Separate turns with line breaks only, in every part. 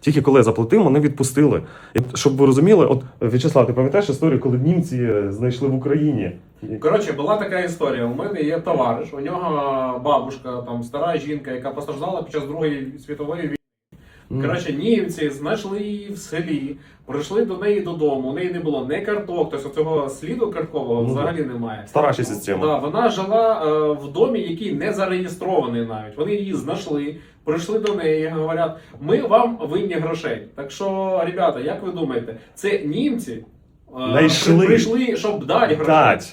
Тільки коли я заплатив, мене відпустили. І щоб ви розуміли, от В'ячеслав, ти пам'ятаєш історію, коли німці е, знайшли в Україні?
Коротше, була така історія. У мене є товариш, у нього бабушка, там стара жінка, яка постраждала під час Другої світової війни. Коротше, німці знайшли її в селі, прийшли до неї додому. У неї не було ні карток, тобто цього сліду карткового
Ну,
взагалі немає.
Стара ще система.
Да, вона жила е, в домі, який не зареєстрований навіть. Вони її знайшли, прийшли до неї і говорять: ми вам винні грошей. Так що, ребята, як ви думаєте, це німці е, прийшли, щоб дати грошей.
Дать.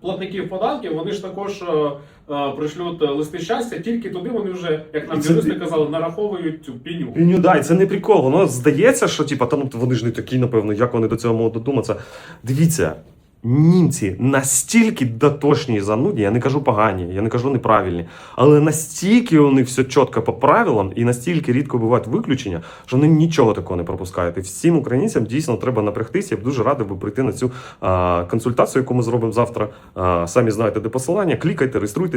платників податків, вони ж також е, е, пришлють листи щастя, тільки туди вони вже, як нам
І це-
юристи казали, нараховують цю піню.
Піню, да, і це не прикол. Воно здається, що типа, та ну вони ж не такі, напевно, як вони до цього можуть додуматися. Дивіться, німці настільки дотошні і занудні, я не кажу погані, я не кажу неправильні, але настільки вони все чітко по правилам і настільки рідко бувають виключення, що вони нічого такого не пропускають. І всім українцям дійсно треба напрягтися. Я б дуже радий би прийти на цю а, консультацію, яку ми зробимо завтра. А, самі знаєте, де посилання. Клікайте, реєструйтесь.